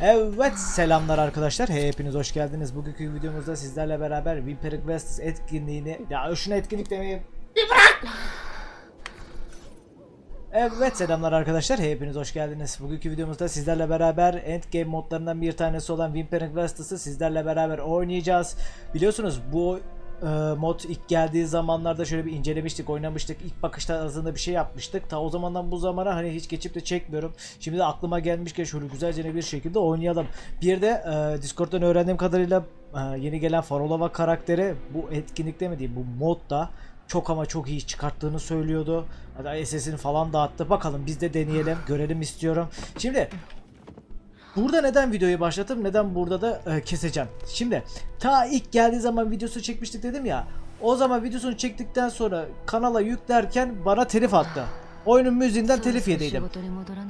Evet selamlar arkadaşlar. Hepiniz hoş geldiniz. Bugünkü videomuzda sizlerle beraber Wimper Quest etkinliğini ya şuna etkinlik demeyeyim. Bir bırak! Evet selamlar arkadaşlar. Hepiniz hoş geldiniz. Bugünkü videomuzda sizlerle beraber endgame modlarından bir tanesi olan Wimper Quest'ı sizlerle beraber oynayacağız. Biliyorsunuz bu e, mod ilk geldiği zamanlarda şöyle bir incelemiştik, oynamıştık. İlk bakışta arasında bir şey yapmıştık. Ta o zamandan bu zamana hani hiç geçip de çekmiyorum. Şimdi de aklıma gelmişken şöyle güzelce bir şekilde oynayalım. Bir de e, Discord'dan öğrendiğim kadarıyla e, yeni gelen Farolova karakteri bu etkinlikte mi diyeyim bu modda çok ama çok iyi çıkarttığını söylüyordu. Hatta SS'ini falan dağıttı. Bakalım biz de deneyelim, görelim istiyorum. Şimdi Burada neden videoyu başlattım? Neden burada da e, keseceğim? Şimdi ta ilk geldiği zaman videosu çekmiştik dedim ya. O zaman videosunu çektikten sonra kanala yüklerken bana telif attı. Oyunun müziğinden telif yediydim.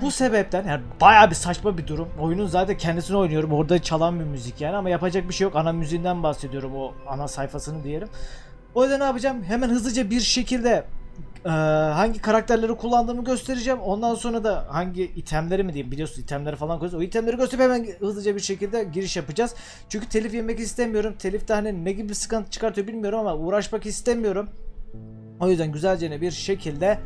Bu sebepten yani bayağı bir saçma bir durum. Oyunun zaten kendisini oynuyorum. Orada çalan bir müzik yani ama yapacak bir şey yok. Ana müziğinden bahsediyorum o ana sayfasını diyelim. O yüzden ne yapacağım? Hemen hızlıca bir şekilde e, hangi karakterleri kullandığımı göstereceğim. Ondan sonra da hangi itemleri mi diyeyim biliyorsun itemleri falan koyuyoruz. O itemleri gösterip hemen hızlıca bir şekilde giriş yapacağız. Çünkü telif yemek istemiyorum. Telif de hani ne gibi sıkıntı çıkartıyor bilmiyorum ama uğraşmak istemiyorum. O yüzden güzelce bir şekilde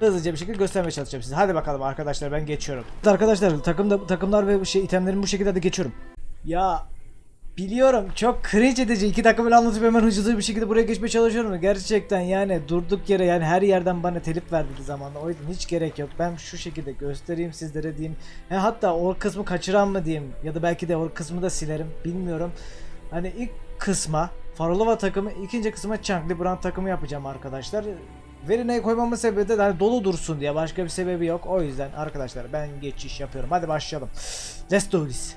hızlıca bir şekilde göstermeye çalışacağım size. Hadi bakalım arkadaşlar ben geçiyorum. Arkadaşlar takımda takımlar ve şey itemlerimi bu şekilde de geçiyorum. Ya Biliyorum çok cringe edici. iki dakika böyle anlatıp hemen hızlı bir şekilde buraya geçmeye çalışıyorum. Gerçekten yani durduk yere yani her yerden bana telif verdi zamanla. O yüzden hiç gerek yok. Ben şu şekilde göstereyim sizlere diyeyim. He, hatta o kısmı kaçıran mı diyeyim. Ya da belki de o kısmı da silerim. Bilmiyorum. Hani ilk kısma Farolova takımı, ikinci kısma Changli Brand takımı yapacağım arkadaşlar. Verine koymamın sebebi de hani dolu dursun diye. Başka bir sebebi yok. O yüzden arkadaşlar ben geçiş yapıyorum. Hadi başlayalım. Let's do this.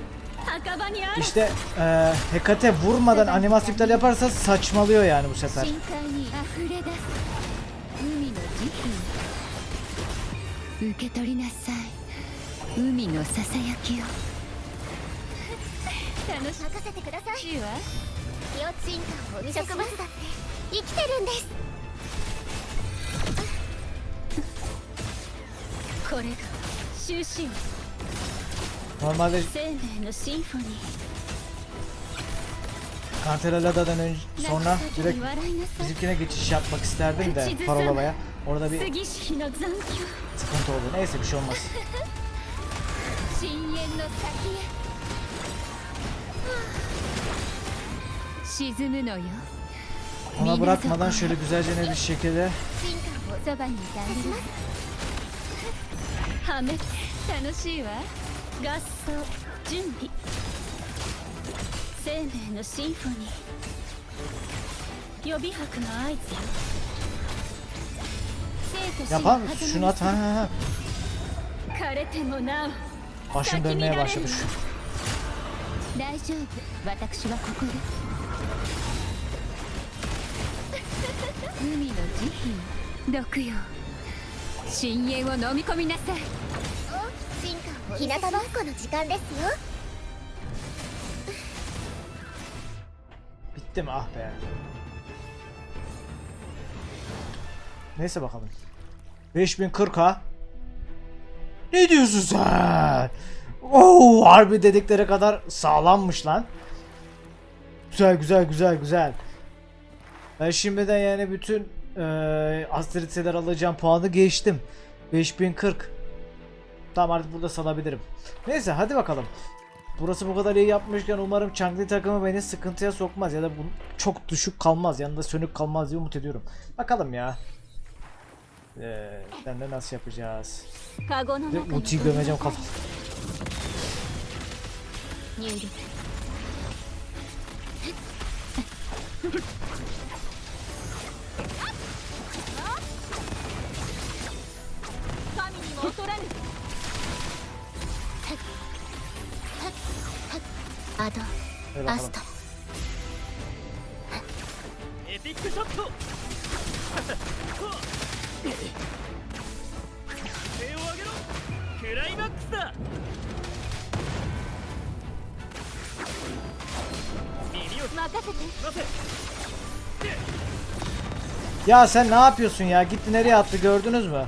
İşte e, Hekate vurmadan animasyon iptal yaparsa saçmalıyor yani bu sefer. これが終身 Normalde Kanterelada'dan önce sonra direkt bizimkine geçiş yapmak isterdim de parolamaya. Orada bir sıkıntı oldu. Neyse bir şey olmaz. Ona bırakmadan şöyle güzelce ne bir şekilde 合奏準備。生命のシンフォニー。予備白の合図 yapan şunu at. Ha, ha, ha. 枯れてもなお。Başım dönmeye. 大丈夫。私はここよ 海の慈悲。毒よ。深淵を飲み込みなさい日向ぼっこの時間ですよ Bitti mi? Ah be. Neyse bakalım. 5040 ha. Ne diyorsun sen? Oo, harbi dedikleri kadar sağlammış lan. Güzel güzel güzel güzel. Ben şimdiden yani bütün eee astriteler alacağım puanı geçtim. 5040. Tamam artık burada salabilirim. Neyse hadi bakalım. Burası bu kadar iyi yapmışken umarım Changli takımı beni sıkıntıya sokmaz ya da bu çok düşük kalmaz yanında sönük kalmaz diye umut ediyorum. Bakalım ya. Ee, de nasıl yapacağız? Ve ultiyi gömeceğim kafa. Ado, Hadi bakalım. Aston. Epic shot. Ya sen ne yapıyorsun ya? Gitti nereye attı gördünüz mü?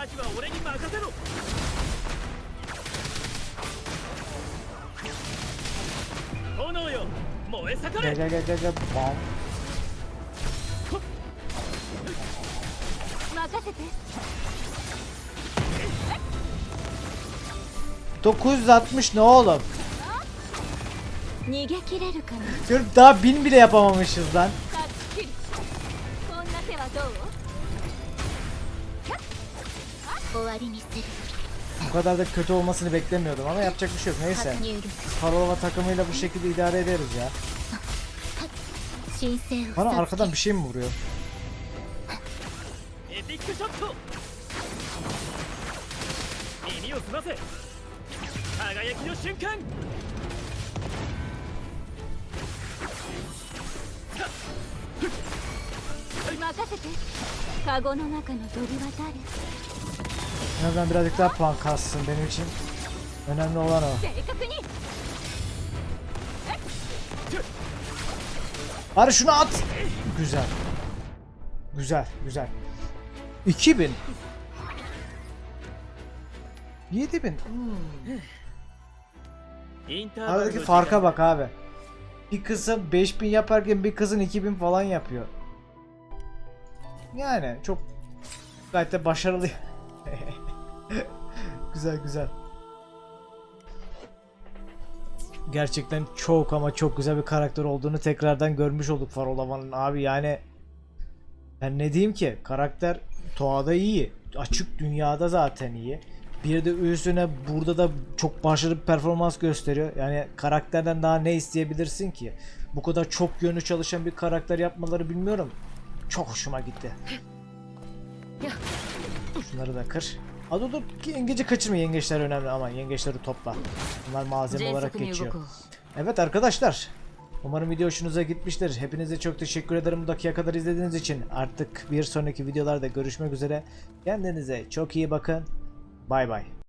星の歌よ任せてタッチキル神にも劣らぬアジは俺に任せろ炎よ燃え盛 Gel れ gel gel gel gel. Bam. 任せて 960 ne oğlum? 逃げ切れるかな Diyorum daha 1000 bile yapamamışız lan. タッチキルこんな手はどう終わりにする Bu kadar da kötü olmasını beklemiyordum ama yapacak bir şey yok. Neyse. Karolova takımıyla bu şekilde idare ederiz ya. Bana arkadan bir şey mi vuruyor? Kago no naka no dori wa dare? En azından birazcık daha puan kassın benim için. Önemli olan o. Bari şunu at. Güzel. Güzel, güzel. 2000. 7000. Hmm. Aradaki farka bak abi. Bir kızın 5000 yaparken bir kızın 2000 falan yapıyor. Yani çok gayet de başarılı. güzel güzel. Gerçekten çok ama çok güzel bir karakter olduğunu tekrardan görmüş olduk Farolava'nın abi yani ben ne diyeyim ki? Karakter Toa'da iyi açık dünyada zaten iyi. Bir de üstüne burada da çok başarılı bir performans gösteriyor. Yani karakterden daha ne isteyebilirsin ki? Bu kadar çok yönlü çalışan bir karakter yapmaları bilmiyorum. Çok hoşuma gitti. Şunları da kır Ha dur yengeci kaçırma yengeçler önemli ama yengeçleri topla. Bunlar malzeme olarak geçiyor. Evet arkadaşlar Umarım video hoşunuza gitmiştir. Hepinize çok teşekkür ederim bu dakika kadar izlediğiniz için. Artık bir sonraki videolarda görüşmek üzere. Kendinize çok iyi bakın. Bay bay.